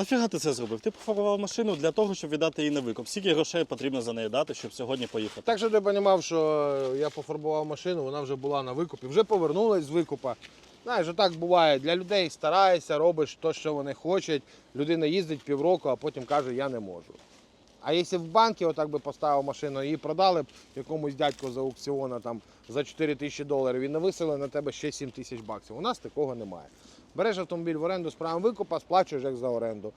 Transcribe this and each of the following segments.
Нафіга ти це зробив? Ти пофарбував машину для того, щоб віддати її на викуп. Скільки грошей потрібно за неї дати, щоб сьогодні поїхати? Так що ти розумів, що я пофарбував машину, вона вже була на викупі, вже повернулась з викупа. Знаєш, так буває. Для людей стараєшся, робиш те, що вони хочуть. Людина їздить півроку, а потім каже, я не можу. А якщо в банки отак би поставив машину, і продали б якомусь дядьку за аукціону там, за 4 тисячі доларів і нависили на тебе ще 7 тисяч баксів. У нас такого немає. Береш автомобіль в оренду з правом викупа, сплачуєш як за оренду.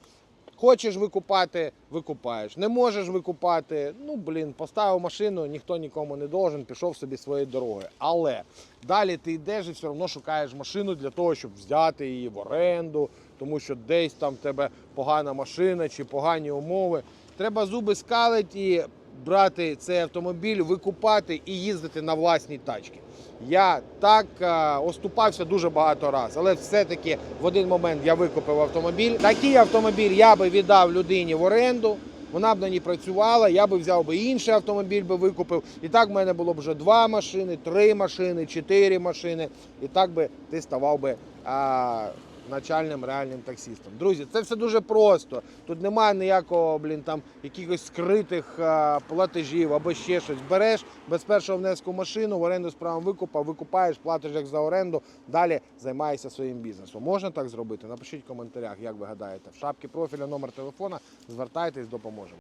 Хочеш викупати, викупаєш. Не можеш викупати. Ну блін, поставив машину, ніхто нікому не должен, пішов собі своєю дорогою. Але далі ти йдеш і все одно шукаєш машину для того, щоб взяти її в оренду, тому що десь там в тебе погана машина чи погані умови. Треба зуби скалити і брати цей автомобіль, викупати і їздити на власній тачці. Я так е, оступався дуже багато разів, але все-таки в один момент я викупив автомобіль. Такий автомобіль я би віддав людині в оренду. Вона б на ній працювала, я би взяв би інший автомобіль, би викупив. І так в мене було б вже два машини, три машини, чотири машини. І так би ти ставав би а, начальним реальним таксістом. Друзі, це все дуже просто. Тут немає ніякого, блін, там якихось скритих а, платежів або ще щось. Береш без першого внеску машину, в оренду з правом викупа, викупаєш, платиш як за оренду, далі займаєшся своїм бізнесом. Можна так зробити? Напишіть в коментарях, як ви гадаєте. В шапці профіля номер телефона звертайтесь, допоможемо.